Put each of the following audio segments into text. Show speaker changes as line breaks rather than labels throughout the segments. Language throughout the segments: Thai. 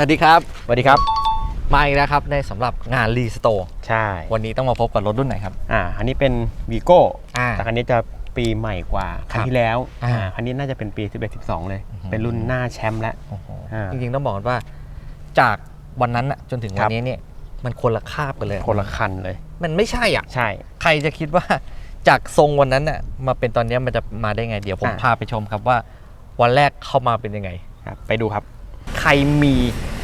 สวัสดีครับ
สวัสดีครับ
มาอีกแล้วครับในสำหรับงานรีสโตร์
ใช่
วันนี้ต้องมาพบกับรถรุ่นไหนครับ
อ่าอันนี้เป็นวีโก้
อ่า
แต่คันนี้จะปีใหม่กว่า
ครั
คั
บ
นที่แล้ว
อ่า
อ่าคันนี้น่าจะเป็นปี 11 12 เลย
อื้อหือ
เป็นรุ่นหน้าแชมป์แล้ว
โอ้โห
อ่า
จริงๆต้องบอกก่อนว่า จากวันนั้นอะจนถึง
ค
วั
รั
น
บ
นี้เนี่ยมันคนละคาบกันเลย
คนละคันเลย
มันไม่ใช่อะ
ใช่
ใครจะคิดว่าจากทรงวันนั้นน่ะมาเป็นตอนเนี้ยมันจะมาได้ไงเดี๋ยวผม
อ่า
พาไปชมครับว่า วันแรกเข้ามาเป็นยังไง
ครับไปดูครับ
ใครมี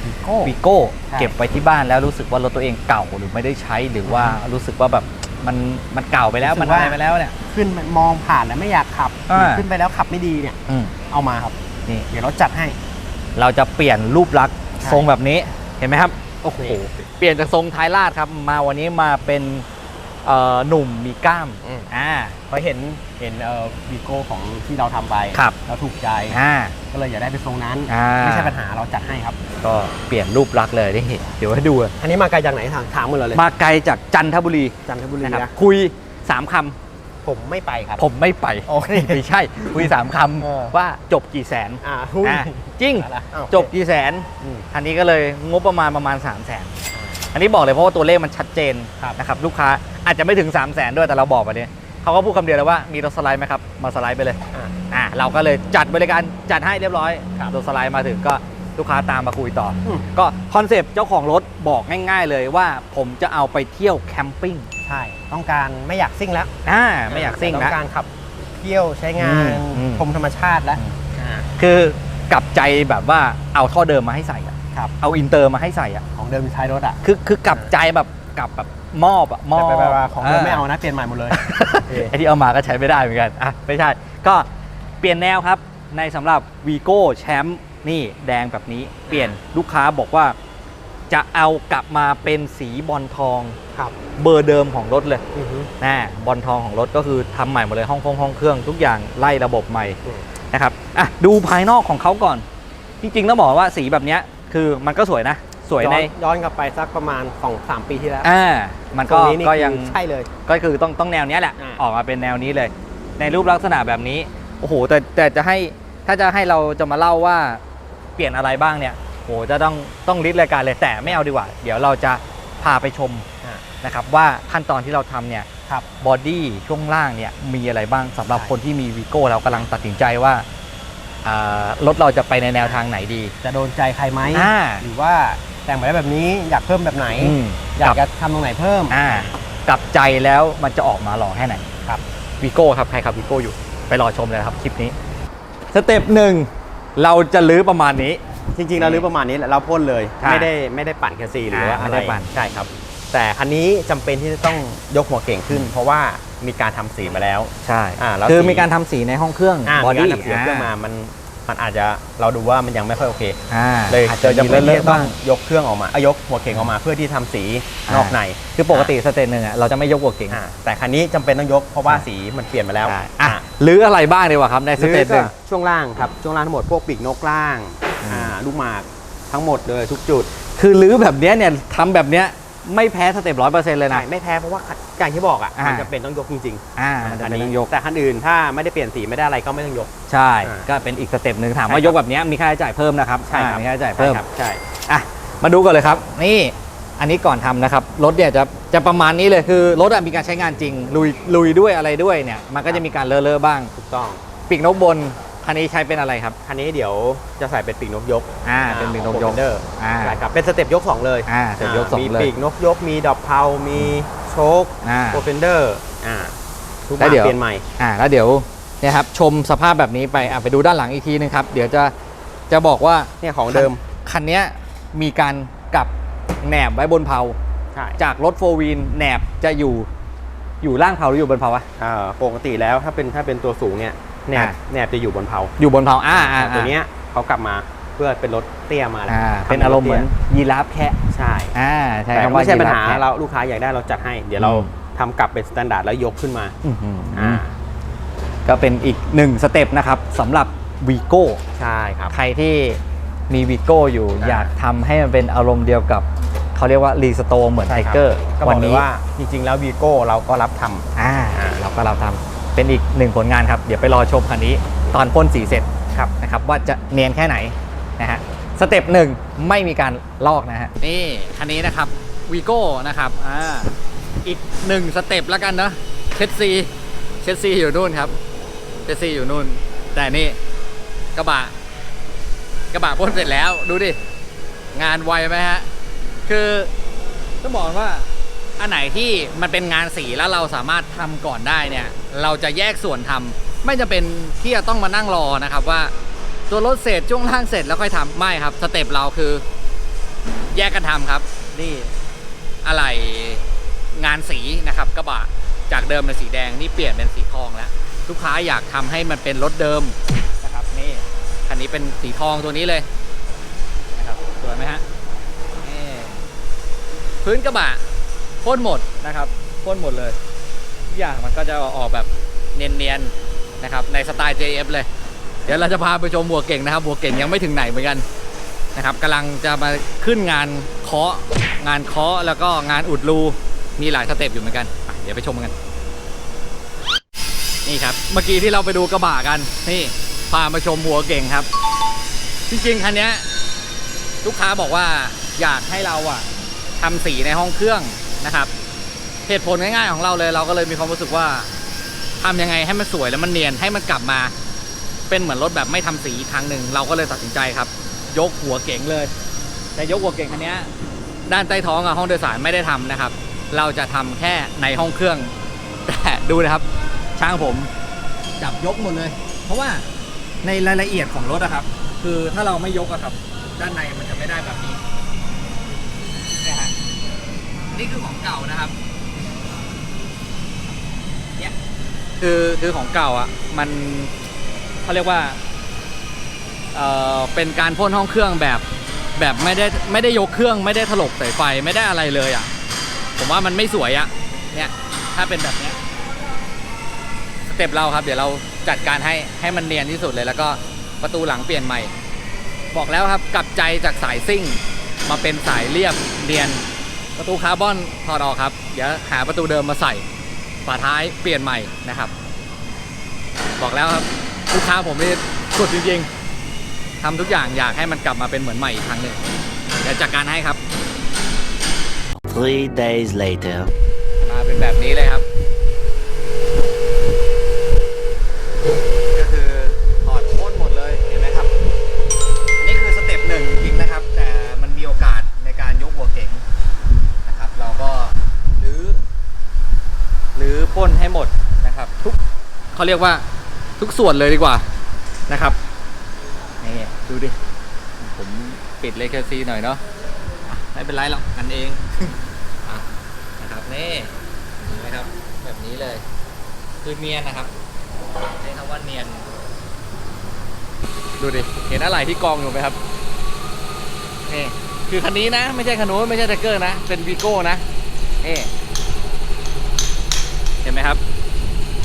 วีโก้
วีโก้
ใช่
เก็บไว้ที่บ้านแล้วรู้สึกว่ารถตัวเองเก่าหรือไม่ได้ใช้หรือว่ารู้สึกว่าแบบมันมันเก่าไปแล้ว
รู้สึ
มัน
กว่า
อะไรไปแล้วเนี่ย
ขึ้นมองผ่านแล้วไม่อยากขับ
อ่า
ขึ้นไปแล้วขับไม่ดีเนี่ย
อืม
เอามาครับ
นี่
เดี๋ยวเราจัดให้
เราจะเปลี่ยนรูปลักษณ์
ใช่
ทรงแบบนี้เห็นไหมครับโอ้โห
นี่
เปลี่ยนจากทรงท้ายลาดครับ มาวันนี้มาเป็นเอ่อหนุ่มมีกล้าม
อืม
อ่า
เพราะเห็นเห็นเอ่อวีโก้ของที่เราทำไป
ครับ
แล้วถูกใจ
อ่า
ก็เลยอยากได้เป็นทรงนั้น
อ่า
ไม่ใช่ปัญหาเราจัดให้ครับ
ก็เปลี่ยนรูปลักษณ์เลยนี่เดี๋ยวให้ดูอะ
อันนี้มาไกลจากไหนถามถามหมดเลย
มาไกลจากจันทบุรี
จันทบุรี
นะครับ
นะ
คุยสามค
ผมไม่ไปครับำ
ผมไม่ไป
โอเค
ไม่ใช่ คุยสามค
เออำ
ว่าจบกี่แสน
อ่าหุ้ย
อะจริง
อะไรอ้าว
จบกี่แสน
อืม
อันนี้ก็เลยงบประมาณประมาณ 3 0 0แสนอันนี้บอกเลยเพราะว่าตัวเลขมันชัดเจน
ครับ
นะครับลูกค้าอาจจะไม่ถึง 3 0 0แสนด้วยแต่เราบอกไปเนี่ย เขาก็พูดคำเดียวเลยว่ามีรถสไลด์ไหมครับ มาสไลด์ไปเลย
อ่า
อ่าเราก็เลยจัดบริการจัดให้เรียบร้อย
ครับ
รถสไลด์มาถึงก็ลูกค้าตามมาคุยต่ออ
ม
ก็คอนเซปต์เจ้าของรถบอกง่าย ๆ เลยว่าผมจะเอาไปเที่ยวแคมปิ้ง
ใช่ ต้องการไม่อยากซิ่งแล้ว
อ่าไม่อยากซิ่ง
ต้
นะ
องการขับเที่ยวใช้งาน
อืมอืม
ชมธรรมชาติแล้ว อ่า
คือกลับใจแบบว่าเอาท่อเดิมมาให้ใส่อะ
ครับ
เอาอินเตอร์มาให้ใส่อะ
ของเดิมท้ายรถอะ
คือคือกลับใจแบบกลับแบบ มอบอะมอบ
แต่ไปๆๆของเดิมไม่เอานะเปลี่ยนใหม่หมดเลยโอเค
ไอที่เอามาก็ใช้ไม่ได้เหมือนกันอะไม่ใช่ก็เปลี่ยนแนวครับในสำหรับวีโก้แชมป์นี่แดงแบบนี้เปลี่ยนลูกค้าบอกว่า จะเอากลับมาเป็นสีบอลทอง
ครับ
เบอร์เดิมของรถเลย
อือฮึ
นะบอลทองของรถก็คือทำใหม่หมดเลยห้องคงห้องเครื่องทุกอย่างไล่ระบบใหม่
อืม
นะครับอะดูภายนอกของเขาก่อน จริงๆต้องบอกว่าสีแบบเนี้ยคือมันก็สวยนะ สวยใน
ย้อนย้อนกลับไปสักประมาณ 2 3 ปีที่แล้ว
อ่ามันก็
ตรงนี้นี่
ก็
คือ
ยัง
ใช่เลย
ก็คือต้องต้องแนวเนี้ยแหละ
อ่า
ออกมาเป็นแนวนี้เลย ในรูปลักษณะแบบนี้โอ้โหแต่แต่จะให้ถ้าจะให้เราจะมาเล่าว่าเปลี่ยนอะไรบ้างเนี่ยโหจะต้องต้องลิสต์รายการเลยแต่ไม่เอาดีกว่า เดี๋ยวเราจะพาไปชม
อ่า
นะครับว่าขั้นตอนที่เราทำเนี่ย
ครับ
บอดี้ช่วงล่างเนี่ยมีอะไรบ้างสำหรับ
ใช่
คนที่มีวีโก้เรากำลังตัดสินใจว่าอ่ารถเราจะไปในแนวทางไหนดี
จะโดนใจใครไหม
อ่า
หรือว่า แต่งมาได้แบบนี้อยากเพิ่มแบบไหน
อืม
อยาก
กับ
จะทำตรงไหนเพิ่ม
อ่ากลับใจแล้วมันจะออกมาหล่อแค่ไหน
ครับ
วีโก้ครับใครขับวีโก้อยู่ไปรอชมเลยนะครับคลิปนี้สเต็ปหนึ่งเราจะลื้อประมาณนี้
จริงๆเรารื้อประมาณนี้แหละเราพ่นเลย
ใช่
ไม่ได้ไม่ได้ปั่นแคสซีหรือว่า
อ่า
อะ
ไม่
ไร
ได้ปั่น
ใช่ครับ แต่คันนี้จำเป็นที่จะต้องยกหัวเก่งขึ้น เพราะว่ามีการทำสีมาแล้ว
ใช่
อ่าแล้ว
คือ
สี
มีการทำสีในห้องเครื่อง
อ่า
บอ
มีการ
ดี้
ทำสีเครื่องมามัน มันอาจจะเราดูว่ามันยังไม่ค่อยโอเค
อ่า
เลย
อาจ
เจ
จะ
อ
มี
จำเป็น
เล
ที่
อะ
จะ
ๆ
ต้อ
บ้างง
ยกเครื่องออกมาเอ้ยยกหัวเก่งออกมาเพื่อที่ทำสี
อ่าน
อกใน
คือปกติสเต็ปหนึ่งอะเราจะไม่ยกหัวเก่ง
อ่าแต่คันนี้จำเป็นต้องยกเพราะว่าสีมันเปลี่ยนมาแล้ว
ใช่อะลื้ออะไรบ้างดีกว่าครับใน
ห
ส
รือ
เต็ปห
ก็
นึ่ง
ช่วงล่างครับช่วงล่างทั้งหมดพวกปีกนกล่าง
อืม
อ่าลูกหมากทั้งหมดเลยทุกจุด
คือลื้อแบบเนี้ยเนี่ยทำแบบเนี้ย ไม่แพ้สเต็ปร้อยเปอร์เซ็นต์เลยนะ
ใช่ไม่แพ้เพราะว่าอย่างที่บอกอะ
อ่ามั
มันจะเป็นต้องยกจริง
อ่า
ๆ
มันจะ
อัน
เป็น
นี้
ต้องยก
แต่คันอื่นถ้าไม่ได้เปลี่ยนสีไม่ได้อะไรก็ไม่ต้องยก
ใช่
อ่า
ก็เป็นอีกสเต็ปหนึ่งถาม
ใช่
ว่า
ครับ
ยกแบบเนี้ยมีค่าใช้จ่ายเพิ่มนะครับ
ใช่ครับ
อ่ามีค่าใช้จ่ายเพิ่ม
ใช่ครับใช่
อะ มาดูกันเลยครับ นี่อันนี้ก่อนทำนะครับ รถเนี่ยจะจะประมาณนี้เลยคือรถอะมีการใช้งานจริง ลุยลุยด้วยอะไรด้วยเนี่ย มันก็จะมีการเลอะเลอะบ้าง
ถูกต้อง
ปีกนกบน คันนี้ใช้เป็นอะไรครับ
คันนี้เดี๋ยวจะใส่เป็นปีกนกยก
อ่าเป็นปีกนกยก
เดอร์
อ่า
ใช่ครับเป็นสเต็ปยก 2 เลย
อ่าเสร็จยกสอง
มี
เลย
ปีกนกยกมีดอกเพรามีโชค
อ่า
โปรเฟนเดอร์อ่าทุกอ
แล้ว
ย่าง
เดี๋ยว
เปลี่ยนใหม่
อ่าแล้วเดี๋ยวเนี่ยครับชมสภาพแบบนี้ไปอะไปดูด้านหลังอีกทีนึงครับเดี๋ยวจะจะบอกว่า
เนี่ยของเดิม
คันเนี้ยมีการกลับแหนบไว้บนเพลา
ใช่
จากรถโฟวีนแหนบจะอยู่อยู่ล่างเพลาหรืออยู่บนเพลาวะ
อ่าปกติแล้วถ้าเป็นถ้าเป็นตัวสูงเนี่ย แหนบ
อ่า
แหนบจะอยู่บนเพลา
อยู่บนเพลาอ่าอ่า
แต่ตัวเนี้ยเขากลับมาเพื่อเป็นรถเตี้ยมาแล้ว
อ่า
ทำ
เป็นอารมณ์เหมือน
ตี้ย
ยีราฟแคะ
ใช่
อ่าใช่
แต่
คำว่า
ไม่ใช่ปัญหา
ยีฟแคะ
เราลูกค้าอยากได้เราจัดให้ เดี๋ยวเรา
อืม
ทำกลับเป็นสแตนดาร์ดแล้วยกขึ้นมา
อื้อหืออ
อ่า
ก็เป็นอีกหนึ่งสเต็ปนะครับสำหรับวีโก้
ใช่ครับ
ใครที่มีวีโก้อยู่
อ่า
อยากทำให้มันเป็นอารมณ์เดียวกับเขาเรียกว่ารีสโตเหมือนไท
ใช่คบ
เกอร์
ก็บ
วั
อกเลย
นี้
ว่าจริงๆแล้ววีโก้เราก็รับทำ
อ่า
อ่า
เราก็เราทำ เป็นอีกหนึ่งผลงานครับ เดี๋ยวไปรอชมคันนี้ ตอนพ่นสีเสร็จครับนะครับว่าจะเนียนแค่ไหนนะฮะสเต็ปหนึ่งไม่มีการลอกนะฮะนี่คันนี้นะครับวีโก้นะครับอ่าอีกหนึ่งสเต็ปแล้วกันเนาะเชดซีเชดซีอยู่นู่นครับเชดซีอยู่นู่น แต่นี่กระบะกระบะพ่นเสร็จแล้วดูดิ งานไวไหมฮะ คือต้องบอกว่า อันไหนที่มันเป็นงานสีแล้วเราสามารถทำก่อนได้เนี่ย เราจะแยกส่วนทำไม่จะเป็นที่จะต้องมานั่งรอนะครับว่า ตัวรถเสร็จช่วงล่างเสร็จแล้วค่อยทำไม่ครับสเต็ปเราคือ แยกกันทำครับ นี่อะไรงานสีนะครับกระบะจากเดิมเป็นสีแดงนี่เปลี่ยนเป็นสีทองแล้วลูกค้าอยากทำให้มันเป็นรถเดิมนะครับนี่คันนี้เป็นสีทองตัวนี้เลยนะครับสวยไหมฮะนี่พื้นกระบะ พ่นหมดนะครับพ่นหมดเลยทุกอย่างมันก็จะออกแบบเนียนๆนะครับในสไตล์ JF เลย เดี๋ยวเราจะพาไปชมบัวเก่งนะครับบัวเก่งยังไม่ถึงไหนเหมือนกันนะครับกำลังจะมาขึ้นงานเคาะงานเคาะแล้วก็งานอุดรูมีหลายสเต็ปอยู่เหมือนกัน เดี๋ยวไปชมกัน นี่ครับ เมื่อกี้ที่เราไปดูกระบะกัน นี่พามาชมหัวเก่งครับ จริงๆคันนี้ลูกค้าบอกว่าอยากให้เราอะทำสีในห้องเครื่อง นะครับเหตุผลง่ายๆของเราเลย เราก็เลยมีความรู้สึกว่าทำยังไงให้มันสวยแล้วมันเนียนให้มันกลับมาเป็นเหมือนรถแบบไม่ทำสีอีกครั้งหนึ่งเราก็เลยตัดสินใจครับ ยกหัวเก่งเลย แต่ยกหัวเก่งคันนี้ด้านใต้ท้องอะห้องโดยสารไม่ได้ทำนะครับ เราจะทำแค่ในห้องเครื่อง แต่ดูนะครับ ช่างผมจับยกหมดเลย เพราะว่าในรายละเอียดของรถอะครับ คือถ้าเราไม่ยกอะครับ ด้านในมันจะไม่ได้แบบนี้ นี่คือของเก่านะครับเนี่ยคือคือของเก่าอะ มันเขาเรียกว่าเอ่อเป็นการพ่นห้องเครื่องแบบแบบไม่ได้ไม่ได้ยกเครื่องไม่ได้ถลกสายไฟไม่ได้อะไรเลยอะ ผมว่ามันไม่สวยอะเนี่ยถ้าเป็นแบบเนี้ยสเต็ปเราครับ เดี๋ยวเราจัดการให้ให้มันเนียนที่สุดเลย แล้วก็ประตูหลังเปลี่ยนใหม่ บอกแล้วครับกลับใจจากสายซิ่ง มาเป็นสายเรียบเนียน ประตูคาร์บอนถอดออกครับ เดี๋ยวหาประตูเดิมมาใส่ ฝาท้ายเปลี่ยนใหม่นะครับ บอกแล้วครับลูกค้าผมนี่สุดจริงๆทำทุกอย่างอยากให้มันกลับมาเป็นเหมือนใหม่อีกครั้งหนึ่งเดี๋ยวจัดการให้ครับ
Three days later.
มาเป็นแบบนี้เลยครับ ก็คือถอดโค้นหมดเลยเห็นไหมครับ อันนี้คือสเต็ปหนึ่งจริงๆนะครับ แต่มันมีโอกาสในการยกหัวเก๋งนะครับ เราก็รื้อรื้อพ่นให้หมดนะครับ ทุก เขาเรียกว่าทุกส่วนเลยดีกว่านะครับนี่ดูดิ ผมปิดเลคซีหน่อยเนาะไม่เป็นไรหรอกกันเองนะครับนี่เห็นไหมครับ แบบนี้เลย คือเนียนนะครับใช้คำว่าเนียน ดูดิ เห็นอะไรที่กองอยู่ไหมครับนี่คือคันนี้นะ ไม่ใช่คันนู้นไม่ใช่แท็กเกอร์นะ เป็นวีโก้นะนี่เห็นไหมครับ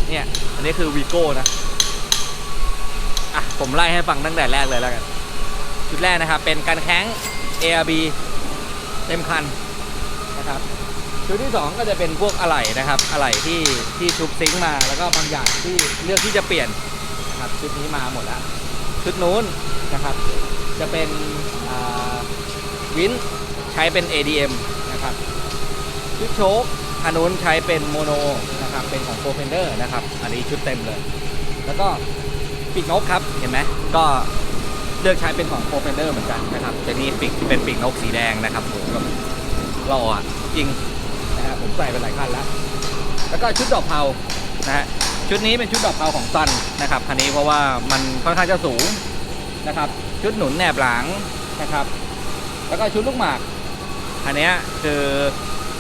เนี่ย อันนี้คือวีโก้นะ อะ ผมไล่ให้ฟังตั้งแต่แรกเลยแล้วกัน ชุดแรกนะครับ เป็นการแข้ง ARB เต็มคันนะครับ ชุดที่ 2 ก็จะเป็นพวกอะไหล่นะครับ อะไหล่ที่ที่ชุบซิงค์มา แล้วก็บางอย่างที่เลือกที่จะเปลี่ยนนะครับ ชุดนี้มาหมดแล้ว ชุดนู้นนะครับ จะเป็นวินใช้เป็น ADM นะครับ ชุดโชคอันนู้นใช้เป็นโมโน นะครับเป็นของโ o รเฟนเดอร์นะครับอันนี้ชุดเต็มเลย แล้วก็ปีกนกครับเห็นไหมก็เลือกใช้เป็นของโ o รเฟนเดอร์เหมือนกันนะครับจะนี่ปีกเป็นปีกนกสีแดงนะครับผมแบบหล่ออะจริงนะฮะผมใส่ไปหลายคันแล้ว แล้วก็ชุดดอกเผานะฮะชุดนี้เป็นชุดดอกเผาของซันนะครับคันนี้เพราะว่ามันค่อนข้างจะสูงนะครับ ชุดหนุนแหนบหลังนะครับ แล้วก็ชุดลูกหมากอันนี้คือ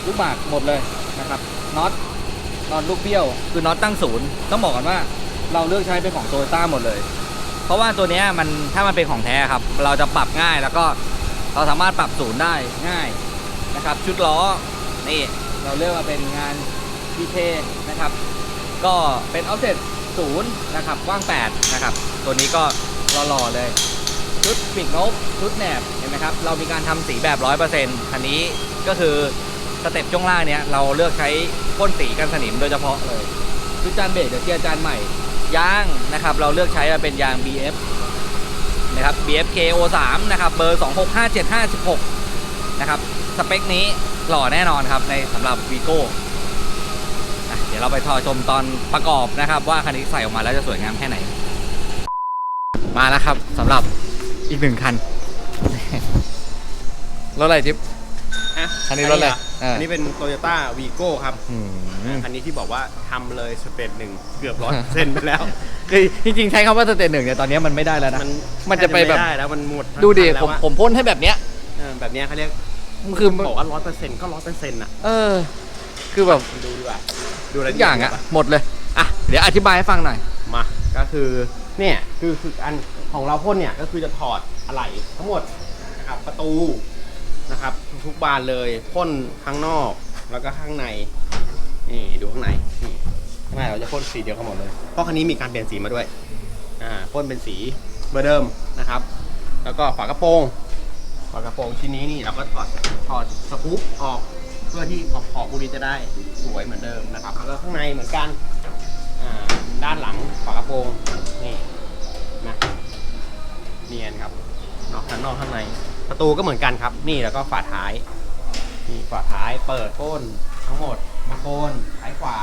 ลูกหมากหมดเลยนะครับน็อต น็อตลูกเบี้ยว คือน็อตตั้งศูนย์ต้องบอกกันว่าเราเลือกใช้เป็นของโตโยต้าหมดเลย เพราะว่าตัวนี้มันถ้ามันเป็นของแท้ครับ เราจะปรับง่ายแล้วก็เราสามารถปรับศูนย์ได้ง่ายนะครับ ชุดล้อนี่เราเลือกมาเป็นงาน PK นะครับ ก็เป็น offset ศูนย์นะครับกว้าง 8 นะครับ ตัวนี้ก็หล่อๆเลย ชุดปีกนกชุดแหนบเห็นไหมครับ เรามีการทำสีแบบ 100%คันนี้ก็คือ สเต็ปช่วงล่างเนี้ยเราเลือกใช้พ่นสีกันสนิมโดยเฉพาะเลยชุดจานเบรกเดี๋ยวเกียร์จานใหม่ยางนะครับ เราเลือกใช้เป็นยาง BF นะครับ BFK O3 นะครับเบอร์ 265756 นะครับ สเปคนี้หล่อแน่นอนครับในสำหรับ Vigo อะเดี๋ยวเราไปทอชมตอนประกอบนะครับ ว่าคันนี้ใส่ออกมาแล้วจะสวยงามแค่ไหน มาแล้วครับสำหรับอีกหนึ่งคันรถอะไรจิ๊บ
ฮะ
คันนี้รถอะไร
เห
เอออั
อันนี้เป็น Toyota Vigo ครับ
อืม
อันนี้ที่บอกว่าทำเลยสเตจหนึ่งเกือบร้อยเซนไปแล้ว
คือจริงๆใช้คำว่าสเตจหนึ่งเนี่ยตอนนี้มันไม่ได้แล้วนะ มันจะไปแบบ
ม่ได้แล้วมันหมดทั้ง
ดูดิ
คันแล้ว
ผม
อะ
ผมพ่นให้แบบเนี้ย
เออแบบเนี้ยเขาเรียก
คือ
บอกว่าร้อยเปอร์เซ็นต์ก็ร้อยเปอร์เซ็นต์อะ
เออ คือแบบ
ดูดีกว่าดูะไร
ทุกอย่างอะหมดเลยอะเดี๋ยวอธิบายให้ฟังหน่อย
มาก็คือเนี่ยคือคืออันของเราพ่นเนี่ยก็คือจะถอดอะไหล่ทั้งหมดนะครับประตูนะครับ ทุกบานเลยพ่นข้างนอกแล้วก็ข้างในนี่ดูข้างในนี่ข้างในเราจะพ่นสีเดียวกันหมดเลย เพราะคันนี้มีการเปลี่ยนสีมาด้วยอ่าพ่นเป็นสีเบอร์เดิมนะครับ แล้วก็ฝากระโปรงฝากระโปรงชิ้นนี้นี่เราก็ถอดถอดสกู๊ปออกเพื่อที่ขอบขอบพวกนี้จะได้สวยเหมือนเดิมนะครับ แล้วก็ข้างในเหมือนกันอ่าด้านหลังฝากระโปรงนี่นะเนียนครับนอกข้างนอกข้างใน ประตูก็เหมือนกันครับ นี่แล้วก็ฝาท้ายนี่ฝาท้ายเปิดก้นทั้งหมดมาโคนท้ายขวา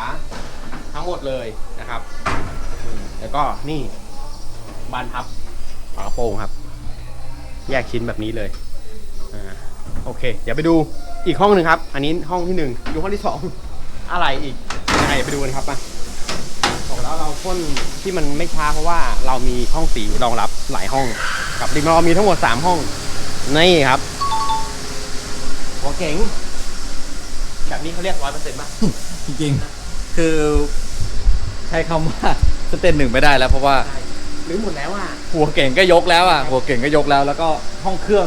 ทั้งหมดเลยนะครับแล้วก็นี่บานพับฝากระโปรงครับ แยกชิ้นแบบนี้เลยอ่าโอเค เดี๋ยวไปดูอีกห้องหนึ่งครับ อันนี้ห้องที่หนึ่งดูห้องที่สองอะไรอีกยังไงไปดูกันครับมาบอกแล้วเราพ่นที่มันไม่ช้าเพราะว่าเรามีห้องสีรองรับหลายห้องกับริมเรามีทั้งหมด 3 ห้อง นี่ครับ หัวเก๋งแบบนี้เขาเรียกร้อยเปอร์เซ็นต์ป่ะ
จริงๆคือใช้คำว่าสเตจหนึ่งไม่ได้แล้ว เพราะว่า
ใช่หรือหมดแล้วอะ
หัวเก่งก็ยกแล้วอะหัวเก่งก็ยกแล้ว แล้วก็ห้องเครื่อง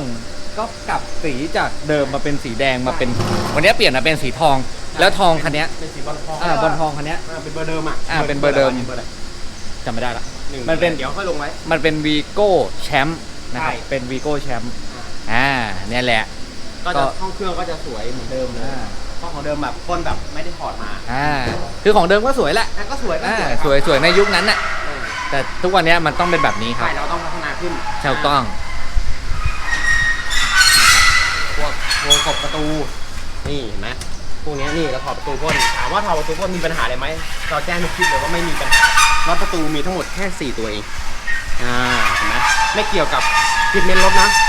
ก็กลับสีจากเดิมมาเป็นสีแดงมาเป็น วันนี้เปลี่ยนมาเป็นสีทอง แล้วทองคันเนี้ย
เป็นสีบอลทอง
อ่าบอลทองคันเนี้ย
อ่าเป็นเบอร์เดิมอะ
อ่าเป็นเบอร์เดิม
เบอร์อะไร
จำไม่ได้ละ
หง
มันเป็น
เดี๋ยวค่อยลงไว้
มันเป็นวีโก้แชมป์นะครับ
ใช่
เป็นวีโก้แชมป์ อ่าเนี่ยแหละ
ก็จะห้องเครื่องก็จะสวยเหมือนเดิมเลย
อ่า
ห้องของเดิมแบบพ่นแบบไม่ได้ถอดมา
อ่าคือของเดิมก็สวยแหละ
แต่ก็สวยก็
อ่า
ครับ
สวยสวยในยุคนั้นน่ะ
เออ
แต่ทุกวันนี้มันต้องเป็นแบบนี้ค
ใช่
รับ
เราต้องพัฒนาขึ้น
ถูกต้อง
พวกวงกบประตู นี่เห็นไหมพวกเนี้ยนี่เราถอดประตูพ่นถามว่าถอดประตูพ่นมีปัญหาอะไรไหมเราแจ้งทุกคลิปเลยว่าไม่มีปัญหาน็อตประตูมีทั้งหมดแค่4ตัวเองอ่าเห็นไหมไม่เกี่ยวกับฟิตเมนต์รถนะเพ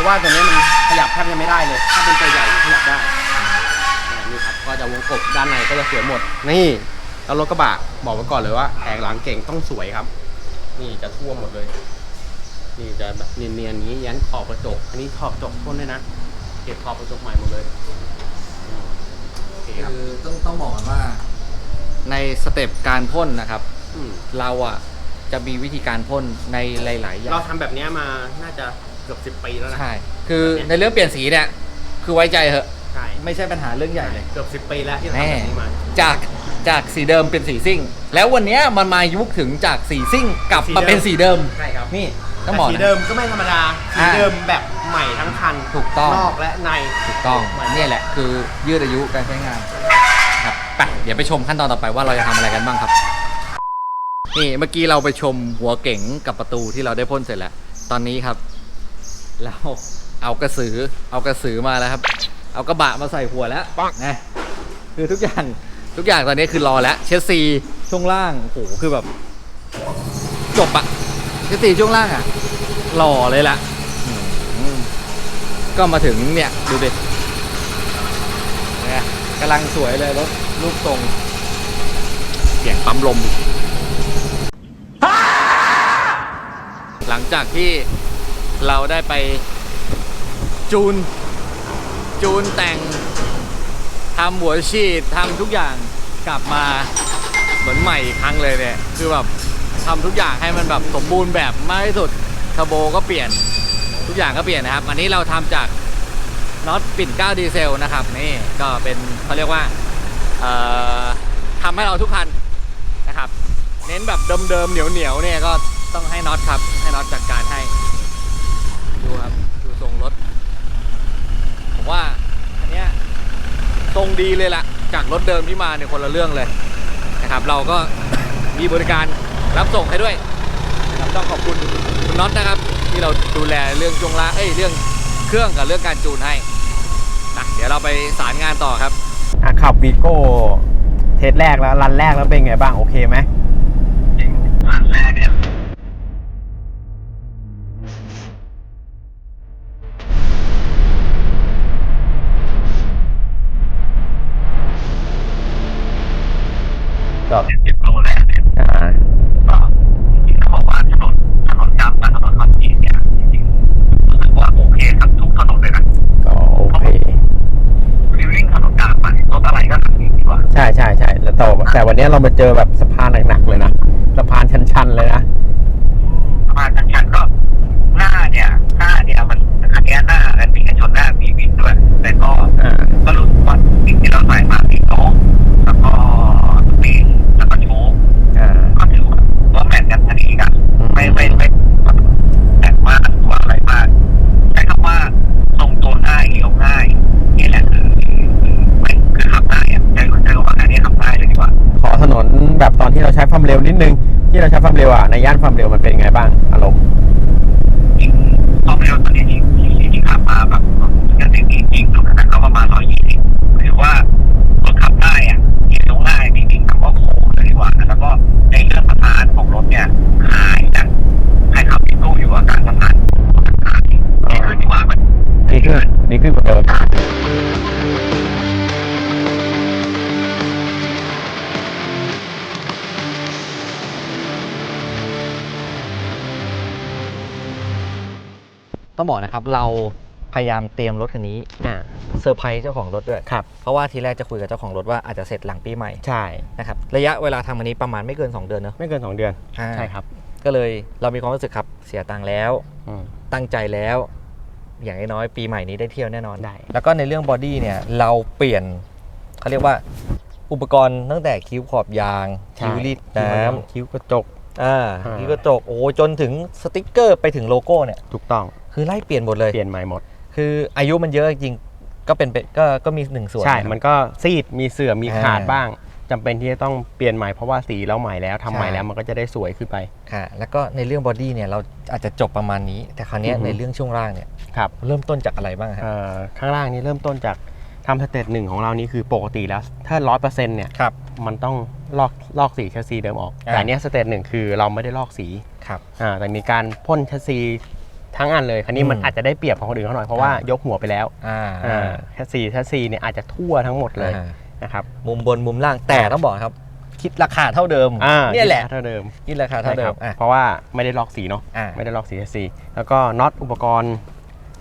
ราะว่าตัวเนี้ยมันขยับแทบจะไม่ได้เลย ถ้าเป็นตัวใหญ่มันขยับได้อ่านี่ครับก็จะวงกบด้านในก็จะสวยหมด นี่แล้วรถกระบะบอกไว้ก่อนเลยว่าแผงหลังเก่งต้องสวยครับ นี่จะท่วมหมดเลย นี่จะแบบเนียนๆอย่างนี้ยันขอบกระจก อันนี้ขอบกระจกพ่นด้วยนะเก็บขอบกระจกใหม่หมดเลยอืมโอเคครับ
คือต้องต้องบอกก่อนว่า ในสเต็ปการพ่นนะครับ
อืม
เราอะจะมีวิธีการพ่นในหลาย ๆ อย่า
เรา
ง
ทำแบบเนี้ยมาน่าจะเกือบสิบปีแล้วนะ
ใช่ คือในเรื่องเปลี่ยนสีเนี่ย คือไว้ใจเหอะ
ใช่
ไม่ใช่ปัญหาเรื่องใหญ่เลย
เกือบสิบปีแล้วที่เรา
แน่
ทำแบบนี้มา
จากจากสีเดิมเป็นสีซิ่ง แล้ววันเนี้ยมันมายุคถึงจากสีซิ่งกลับมาเป็นสีเดิม
ใช่ครับ
นี่ต้องบอก
แต่สี
นะ
เดิมก็ไม่ธรรมดา สี
อ่า
เดิมแบบใหม่ทั้งคัน
ถูกต้อง
นอกและใน
ถูกต้องเนี่ยแหละคือยืดอายุการใช้งานครับไปเดี๋ยวไปชมขั้นตอนต่อไปว่าเราจะทำอะไรกันบ้างครับนี่เมื่อกี้เราไปชมหัวเก๋งกับประตูที่เราได้พ่นเสร็จแล้ว ตอนนี้ครับ เราเอากระสือเอากระสือมาแล้วครับ เอากระบะมาใส่หัวแล้วนะคือทุกอย่างทุกอย่างตอนนี้คือรอแล้วเชสซีช่วงล่างโอ้โหคือแบบจบอะเชสซีช่วงล่างอะหล่อเลยล่ะอืมก็มาถึงเนี่ยดูดิเนี่ยกำลังสวยเลยรถรูปทรงเสียงปั๊มลมอีกหลังจากที่ เราได้ไปจูน จูนแต่งทำหัวฉีดทำทุกอย่างกลับมาเหมือนใหม่อีกครั้งเลยเนี่ย คือแบบทำทุกอย่างให้มันแบบสมบูรณ์แบบมากที่สุดทโบก็เปลี่ยนทุกอย่างก็เปลี่ยนนะครับ อันนี้เราทำจากน็อตปิ่นเก้าดีเซลนะครับนี่ก็เป็นเขาเรียกว่าทำให้เราทุกคันนะครับ เน้นแบบเดิมๆเหนียวๆเนี่ยก็ต้องให้น็อตครับ ให้น็อตจัดการให้ ดูครับ ดูทรงรถ ผมว่าอันเนี้ยทรง ดีเลยล่ะ จากรถเดิมที่มาเนี่ยคนละเรื่องเลยนะครับ เราก็มีบริการรับส่งให้ด้วยครับต้องขอบคุณคุณน็อตนะครับ ที่เราดูแลเรื่องจงละเอ้ยเรื่องเครื่องกับเรื่องการจูนให้นะเดี๋ยวเราไปสารงานต่อครับ
อะขับวีโก้เทสแรกแล้วรันแรกแล้วเป็นไงบ้างโอเคไหม ช่ใช่ใช่แล้วแต่อแต่วันนี้เรามาเจอแบบสะพานหนักๆเลยนะสะพานชันๆเลยนะ
มาณนั้นฉันก็หน้าเนี่ยหน้าเนี่ยมันคันนี้หน้ามันมีกันชนหน้ามีวินด้วย แต่ก็
อ่า
ก็รู้สึกว่าสิ่งที่เราใส่มามีโต๊ะแล้วก็สปริงแล้วก็โชว์
อ่า
ก็ถือว่าว่าแมทกันพอดีกันไม่ไม่ไม่แต่มากหรือว่าอะไรมากใช้คำว่าทรงตัวง่ายเลี้ยวง่ายนี่แหละคือคือไม่คือขับง่ายอะใช้ใช้คำว่าอันนี้ขับง่ายเลยดีกว่า
ขอถนนแบบตอนที่เราใช้ ความเร็วนิดนึง ที่เราใช้ความเร็วอะในย่านความเร็วมันเป็นไงบ้างอารมณ์
ต้องบอกนะครับ เราพยายามเตรียมรถคันนี้
อ่า
เซอร์ไพรส์เจ้าของรถด้วย
ครับ
เพราะว่าทีแรกจะคุยกับเจ้าของรถว่าอาจจะเสร็จหลังปีใหม่
ใช่
นะครับระยะเวลาทำอันนี้ประมาณไม่เกิน 2 เดือนเนอะ
ไม่เกิน 2 เดือน
อ่า
ใช่ครับ
ก็เลยเรามีความรู้สึกครับเสียตังค์แล้ว
อืม
ตั้งใจแล้ว อย่างน้อยๆปีใหม่นี้ได้เที่ยวแน่นอน
ได้
แล้วก็ในเรื่องบอดี้เนี่ยเราเปลี่ยนเขาเรียกว่าอุปกรณ์ตั้งแต่คิ้วขอบยาง
ใช่
คิ้วรีดน้
คิ้วกระจกำ
อ่า
อ่า
คิ้วกระจกโอ้โหจนถึงสติกเกอร์ไปถึงโลโก้เนี่ย
ถูกต้อง
คือไล่เปลี่ยนหมดเลย
เปลี่ยนใหม่หมด
คืออายุมันเยอะจริงๆก็เป็นไปก็ก็มีหนึ่งส่วน
ใช่
นะครับ
มันก็ซีดมีเสื่อมมี
อ่า
ขาดบ้างจำเป็นที่จะต้องเปลี่ยนใหม่เพราะว่าสีเราใหม่แล้วทำใหม่
ใช่
แล้วมันก็จะได้สวยขึ้นไป
ค่ะแล้วก็ในเรื่องบอดี้เนี่ยเราอาจจะจบประมาณนี้ แต่คราวเนี้ย
อือฮึ
ในเรื่องช่วงล่างเนี่ย
ครับ
เริ่มต้นจากอะไรบ้างครับ
เอ่อข้างล่างนี้เริ่มต้นจากทำสเตจหนึ่งของเรานี่คือปกติแล้ว ถ้าร้อยเปอร์เซ็นต์เนี่ย
ครับ
มันต้องลอกลอกสีแชสซีเดิมออก
อ่า
แต่อันเนี้ยสเตจหนึ่งคือเราไม่ได้ลอกสี
ครับ
อ่าแต่มีการพ่นแชสซี ทั้งอันเลยคันนี้มัน
อืม
อาจจะได้เปรียบของคนอื่นเขาหน่อยเพราะว่า
อ่าย
ยกหัวไปแล้ว
อ่า
อ่าแชสซีแชสซีเนี่ยอาจจะทั่วทั้งหมดเลย
อ่า
นะครับ
มุมบนมุมล่างแต่ต้องบอกครับ คิดราคาเท่าเดิม
อ่า
เนี่ยแหละ
เท่าเดิม
คิดราคาเท่าเดิ
ใช่ค
ม
รับ
อะ
เพราะว่าไม่ได้ลอกสีเนาะ
อ่า
ไม่ได้ลอกสีแชสซีแล้วก็น็อตอุปกรณ์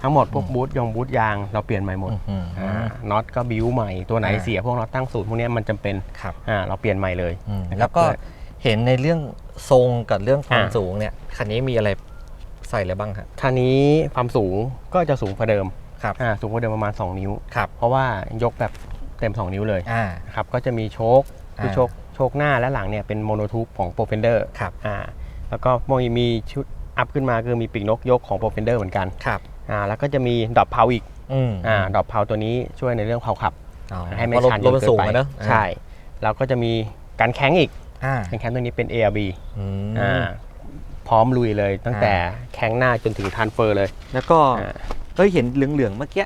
ทั้งหมดพวก
อืม
บูทยงบูทยางเราเปลี่ยนใหม่หมด
อื้อหือ
อ่าน็อตก็บิวใหม่ตัวไหน
อ่า
เสียพวกน็อตตั้งศูนย์พวกเนี้ยมันจำเป็น
ครับ
อ่าเราเปลี่ยนใหม่เลย
อืม
นะครับ
แล้วก็เห็นในเรื่องทรงกับเรื่องความ
อ่า
สูงเนี่ยคันนี้มีอะไร ใส่อะไรบ้างครับ
คันนี้ความสูงก็จะสูงกว่าเดิม
ครับ
อ่าสูงกว่าเดิมประมาณ 2 นิ้ว
ครับ
เพราะว่ายกแบบเต็ม 2 นิ้วเลย
อ่า
นะครับก็จะมีโชคคือ
อ่า
โชคโชคหน้าและหลังเนี่ยเป็นโมโนทูปของ p r o f e n d e r
ครับ
อ่าแล้วก็มีมีชุดอัพขึ้นมาคือมีปีกนกยกของ p r o f e n d e r เหมือนกัน
ครับ
อ่าแล้วก็จะมีดรอปเพาอีก
อืม
อ่าดรอปเพาตัวนี้ช่วยในเรื่องเผาขับ
อ๋อ
ให้ไม่
เพราะรถ
ชัน
รถมันสูง
จ
อะ
น
เนอะ
ใช่แล้วก็จะมีการแข้งอีก
อ่า
การแข้งตัวนี้เป็น ARB
อืม
อ่า พร้อมลุยเลย ตั้ง
อ่า
แต่แข้งหน้าจนถึงทันเฟอร์เลย
แล้วก็
อ่า
เฮ้ยเห็นเหลืองๆเมื่อกี้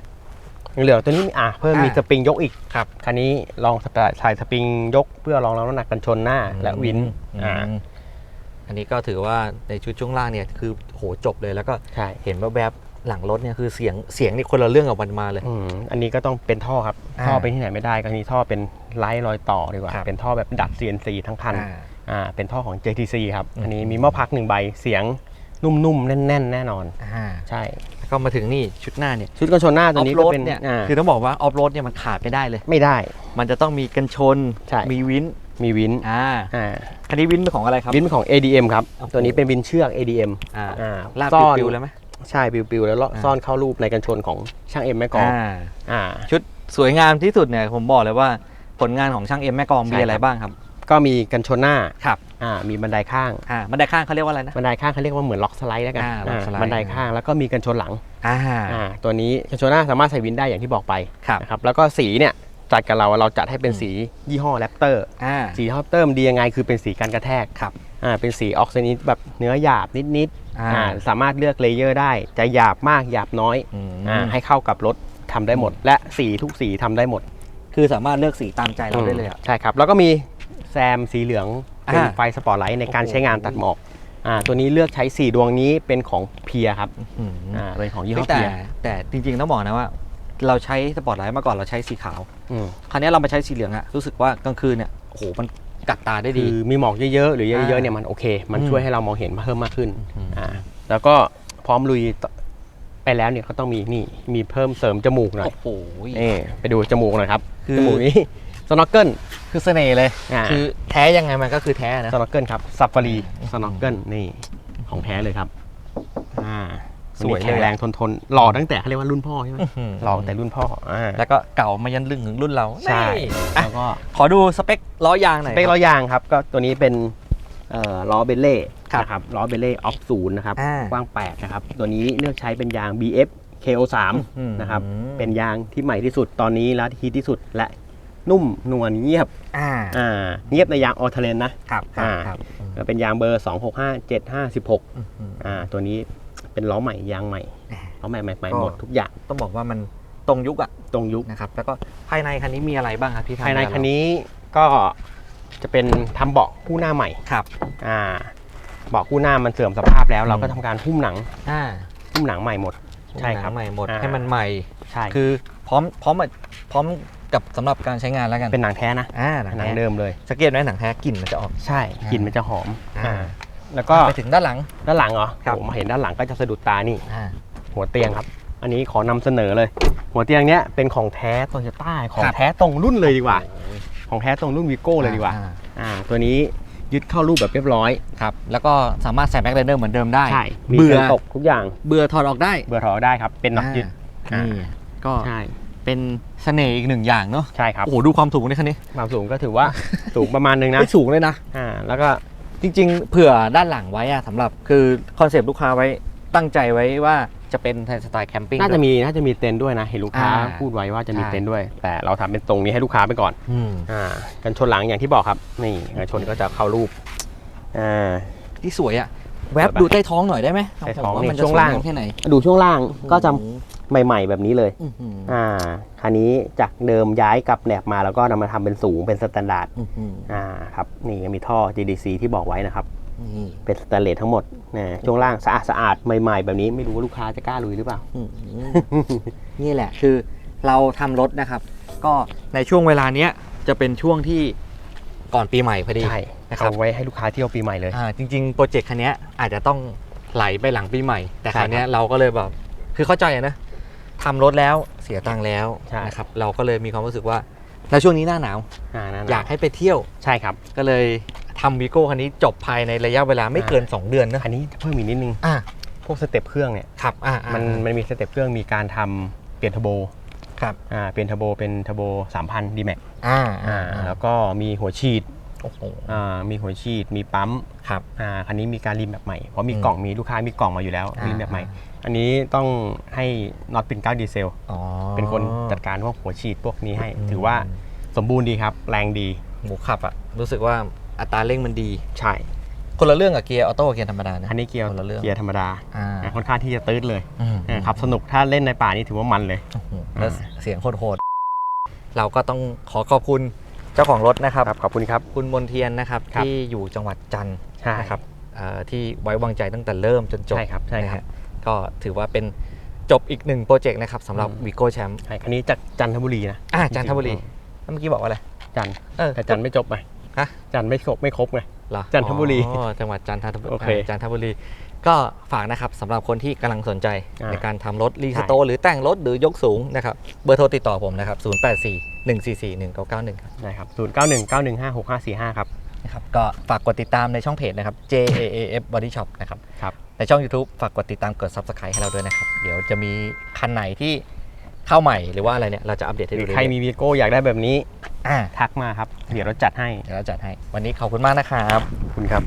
เหลืองตัวนี้มีอะเพิ่มมี
อ่า
สปริงยกอีก
ครับ
คันนี้ลองใส่สปริงยกเพื่อรองรับน้ำหนักกันชนหน้าและวิน
อืม
อ่า
อันนี้ก็ถือว่าในชุดช่วงล่างเนี่ยคือโหจบเลยแล้วก็
ใช่
เห็นแวบๆหลังรถเนี่ยคือเสียงเสียงนี่คนละเรื่องกับวันมาเลย
อืมอันนี้ก็ต้องเป็นท่อครับ
อ่า
ท่อไปที่ไหนไม่ได้ก็อันนี้ท่อเป็นไลท์รอยต่อดีกว่า
ครับ
เป็นท่อแบบดัด CNC ทั้งคัน
อ่า
อ่าเป็นท่อของ JTC ครับ
อืม
อันนี้มีหม้อพักหนึ่งใบเสียงนุ่มๆ แน่นๆ แน่นอน
อ่า
ใช่
แล้วก็มาถึงนี่ชุดหน้าเนี่ย
ชุดกันชนหน้า
อ
ตัว
อฟ
นี้
โร
ก็
ด
เป็น
เนี่ย
อ่า
คือต้องบอกว่าออฟโรดเนี่ยมันขาดไม่ได้เลย
ไม่ได้
มันจะต้องมีกันชน
ใช่
มีวิน
มีวิน
อ่า
อ่า
คันนี้วินเป็นของอะไรครับ
วินเป็นของ ADM ครับ
โอ้โห
ตัวนี้เป็นวินเชือก ADM
อ่า
อ่า
ลาบ
ซ่อน
ปิวๆเลยไหม
ใช่ปิวๆแล้ว
อ่า
ซ่อนเข้ารูปในกันชนของช่างเอ็มแม่กลอง
อ่า
อ่า
ชุดสวยงามที่สุดเนี่ยผมบอกเลยว่าผลงานของช่างเอ็มแม่กลอง
ใช่
มีอะไร
ครับ
บ้างครับ
ก็มีกันชนหน้า
ครับ
อ่ามีบันไดข้าง
อ่าบันไดข้างเขาเรียกว่าอะไรนะ
บันไดข้างเขาเรียกว่าเหมือนล็อกสไลด์แล้วกัน
อ่าล็อกสไลด์
อ่าบันไดข้างแล้วก็มีกันชนหลัง
อ่า
อ่าตัวนี้กันชนหน้าสามารถใส่วินได้อย่างที่บอกไป
ครับ
นะครับแล้วก็สีเนี่ยจัดกับเราเราจัดให้เป็นสียี่ห้อแรปเตอร์
อ่า
สีแรปเตอร์มันดียังไงคือเป็นสีกันกระแทก
ครับ
อ่าเป็นสีออกซินิดแบบเนื้อหยาบนิด
อ่า
ๆอ่าสามารถเลือกเลเยอร์ได้จะหยาบมากหยาบน้อย
อืม
อ่าให้เข้ากับรถทำได้หมด และสีทุกสีทำได้หมด
คือสามารถเลือกสีตามใจเราได้เลยอะ
ใช่ครับ แล้วก็มี แซมสีเหลือง เป็น
อ่า
ไฟสปอตไลท์ในการ
โอ้โห
ใช้งานตัดหมอกอ่าตัวนี้เลือกใช้สีดวงนี้เป็นของเพียครับ
อืม
อ่าเป็นของยี่ห้
เฮ้
อย
แต่
เพีย
แต่จริงๆต้องบอกนะว่า เราใช้สปอตไลท์มาก่อนเราใช้สีขาว
อืม
คราวนี้เรามาใช้สีเหลืองอะรู้สึกว่ากลางคืนเนี่ยโอ้โหมันกัดตาได้
คื
ดี
อมีหมอกเยอะๆ หรือเยอะๆ
อ่า
เนี่ยมันโอเค มัน
อืม
ช่วยให้เรามองเห็นเพิ่มมากขึ้น
อืม
อ่าแล้วก็พร้อมลุยต่อไปแล้วเนี่ยก็ต้องมีนี่มีเพิ่มเสริมจมูกหน่อย
โอ้โห
นี่ไปดูจมูกหน่อยครับ
คือ
จมูกนี้ สโนว์เกิล
คือเสน่ห์เลย
อ่า
คือแท้ยังไงมันก็คือแท้นะ
สโนว์เกิลครับซัฟฟารีสโนว์เกิลนี่ของแท้เลยครับอ่า
สวยเลย
แข็งแรงทนทนหล่อตั้งแต่เขาเรียกว่ารุ่นพ่อใช่ไหม
อื้อหือ
หล่อตั้งแต่รุ่นพ่ออ่า
แล้วก็เก่ามายันลึงถึงรุ่นเรา
ใช่
นี่อะ
แล้วก็
ขอดูสเปคล้อยางหน่อย
สเปคล้อยางครับ ก็ตัวนี้เป็นเอ่อล้อเบลเล่
ครับ
นะครับล้อเบลเล่ออฟศูนย์นะครับ
อ่าก
ว้าง8นะครับตัวนี้เลือกใช้เป็นยาง BF KO3
อืม
นะครับเป็นยางที่ใหม่ที่สุดตอนนี้และที่ฮิตที่สุดและ นุ่มนวลเงียบ
อ่า
อ่าเงียบในยางออเทเลนนะ
ครับครับ
อ่า
ครับ
ก็เป็นยางเบอร์ 265 75 16
อื้อหือ
อ่าตัวนี้เป็นล้อใหม่ยางใหม่
อ่า
ล้อใหม่ใหม่ใหม่
ก็
หมดทุกอย่าง
ต้องบอกว่ามันตรงยุคอะ
ตรงยุค
นะครับ แล้วก็ภายในคันนี้มีอะไรบ้างครับที่ทำ
ภายใน
ให้เรา
คันนี้ก็จะเป็นทำเบาะคู่หน้าใหม่
ครับ
อ่าเบาะคู่หน้ามันเสื่อมสภาพแล้ว เราก็ทำการหุ้มหนัง
อ่า
หุ้มหนังใหม่หมด ใช่ครับ
หนังใหม่หมด
อ่า
ให้มันใหม่
ใช่
คือพร้อมพร้อมมาพร้อม กับสำหรับการใช้งานแล้วกัน
เป็นหนังแท้นะ
อ่าหนัง
หนัง
แท้
เดิมเลย
สังเกตไหมหนังแท้กลิ่นมันจะออก
ใช่กลิ่นมันจะหอม
อ่า
อ่าแล้วก็
ไปถึงด้านหลัง
ด้านหลังเหรอ
ครับ
โอ้มาเห็นด้านหลังก็จะสะดุดตานี่
อ่า
หัวเตียงครับ อันนี้ขอนำเสนอเลย หัวเตียงเนี้ยเป็นของแท้โตโยต้าของ
ครับ
แท้ตรงรุ่นเลยดีกว่า ของแท้ตรงรุ่นวีโก้เลยดีกว่า
อ่
อ่า ตัวนี้ยึดเข้ารูปแบบเรียบร้อย
ครับ แล้วก็สามารถใส่แบ็คไลเดอร์เหมือนเดิมได้
ใช่ มี
เบื่อ
กันตกทุกอย่าง
เบื่อถอดออกได้
เบื่อถอดได้ครับ เป็นน็อตยึด
อ่านี่ก็
ใช่
เป็นเสน่ห์อีกหนึ่งอย่างเนาะ
ใช่ครับ
โอ้โหดูความสูงในคันนี้
ความสูงก็ถือว่า สูงประมาณนึงนะ
ไม่สูงเลยนะ
อ่าแล้วก็
จริง ๆ เผื่อด้านหลังไว้อะสำหรับคือคอนเซปต์ลูกค้าไว้ตั้งใจไว้ว่าจะเป็นสไตล์แคมปิ้ง
น่าจะมีน่าจะมีเต็นท์ด้วยนะเห็นลูกค้า
อ่า
พูดไว้ว่าจะมี
ใช่
เต็นท์ด้วย แต่เราทำเป็นตรงนี้ให้ลูกค้าไปก่อน
อืม
อ่ากันชนหลังอย่างที่บอกครับ นี่กันชนก็จะเข้ารูปอ่า
ที่สวยอะ แวบ
สวยปะ
ดูใต้ท้องหน่อยได้ไหม
ใต้ท้อง
ผมว่า
นี่
มันจะ
ช่วงล่าง
สยมแค่ไหน
ดูช่วงล่างก็จะ
โอ้โห
ใหม่ ๆ แบบนี้เลย
อื้อหือ
อ่า คันนี้จากเดิมย้ายกลับแหนบมาแล้วก็นำมาทำเป็นสูงเป็นสแตนดาร์ด
อื้อหือ
อ่า ครับ นี่ยังมีท่อ GDC ที่บอกไว้นะครับ
นี่
เป็นสแตนเลสทั้งหมดนะช่วงล่างสะอาดสะอาดใหม่ๆ แบบนี้ไม่รู้ว่าลูกค้าจะกล้าลุยหรือเปล่า
อื้อหือ นี่แหละคือเราทำรถนะครับ ก็ในช่วงเวลาเนี้ยจะเป็นช่วงที่ก่อนปีใหม่พอดี
ใช่
นะครับ
เอาไว้ให้ลูกค้าเที่ยวปีใหม่เลย
อ่าจริงๆโปรเจกต์คันเนี้ยอาจจะต้องไหลไปหลังปีใหม่ แต่
ใช่
คราวเนี้ยเราก็เลยแบบคือเข้าใจอะนะทำรถแล้วเสียตังค์แล้ว
ใช่
นะครับเราก็เลยมีความรู้สึกว่าแล้วช่วงนี้หน้าหนาว
อ่านั่น
อยากให้ไปเที่ยว
ใช่ครับ
ก็เลยทำวีโก้คันนี้จบภายในระยะเวลาไม่เกิน 2 เดือนนะ
คันนี้เพิ่มอีกนิดนึง
อ่า
พวกสเต็ปเครื่องเนี่ย
ครับอ่าอ่า
มันมันมีสเต็ปเครื่องมีการทำเปลี่ยนเทอร์โบ
ครับ
อ่าเปลี่ยนเทอร์โบเป็นเทอร์โบ3,000 d m a x
อ่า
อ่าแล้วก็มีหัวฉีด
โอ้โห
อ่ามีหัวฉีดมีปั๊ม
ครับ
อ่าคันนี้มีการรีมแบบใหม่เพราะมี
อืม
กล่องมีลูกค้ามีกล่องมาอยู่แล้ว
อ่า
รีมแบบใหม่ อันนี้ต้องให้น็อตปินเก้าดีเซล
อ๋อ
เป็นคนจัดการพวกหัวฉีดพวกนี้ให้
อืม
ถือว่าสมบูรณ์ดีครับ แรงดี
หมูขับอะรู้สึกว่าอัตราเร่งมันดี
ใช่
คนละเรื่องกับเกียร์ออโต้กับเกียร์ธรรมดานะ
คันนี้เกียร์
คนละเรื่อง
เกียร์ธรรมดา
อ่า
อ่าค่อนข้างที่จะตืดเลย
อืม
อ่าขับสนุกถ้าเล่นในป่านี่ถือว่ามันเลย
โอ้โหแล้วเสียงโหดๆเราก็ต้องขอขอบคุณ เจ้าของรถนะครับ
ครับขอบคุณครับ
คุณมนเทียนนะครับ
ครับ
ที่อยู่จังหวัดจันทร์
ใช่
นะครับเอ่อที่ไว้วางใจตั้งแต่เริ่มจนจบ
ใช่ครับใช่ครับ
นะฮะก็ถือว่าเป็นจบอีกหนึ่งโปรเจกต์นะครับสำหรับ
อืม
วีโก้แชมป์
ใช่คันนี้จากจันทบุรีนะ
อ่าจันทบุรี
อืม
เมื่อกี้บอกว่าอะไร
จันทร์
เออ
แต่จันทร์ไม่จบไง
ฮะ
จันทร์ไม่ครบไม่ครบไง
เหรอ
จันทบุรี
อ๋อจังหวัดจันทบุรี
โอเค
จันทบุรี ก็ฝากนะครับสำหรับคนที่กำลังสนใจ
อ่า
ในการทำรถรีสโตร์หรือแต่งรถหรือยกสูงนะครับเบอร์โทรติดต่อผมนะครับ 084 144 1991 ครับ
ได้ครับศูนย์เก้าหนึ่งเก้าหนึ่งห้าหกห้าสี่ห้าครับ
นะครับก็ฝากกดติดตามในช่องเพจนะครับ JAAF Body Shop นะครับ
ครับ
ในช่อง YouTube ฝากกดติดตามกด Subscribe ให้เราด้วยนะครับ เดี๋ยวจะมีคันไหนที่ เข้าใหม่หรือว่าอะไรเนี่ยเราจะอัปเดตให้
ห
ดู
รือ
เรื่อยๆ
ใครมีวีโก้อยากได้แบบนี้
อ่า
ทักมาครับ เดี๋ยวเราจัดให้
เดี๋ยวเราจัดให้ วันนี้ขอบคุณมากนะครับ
ขอบคุณครับ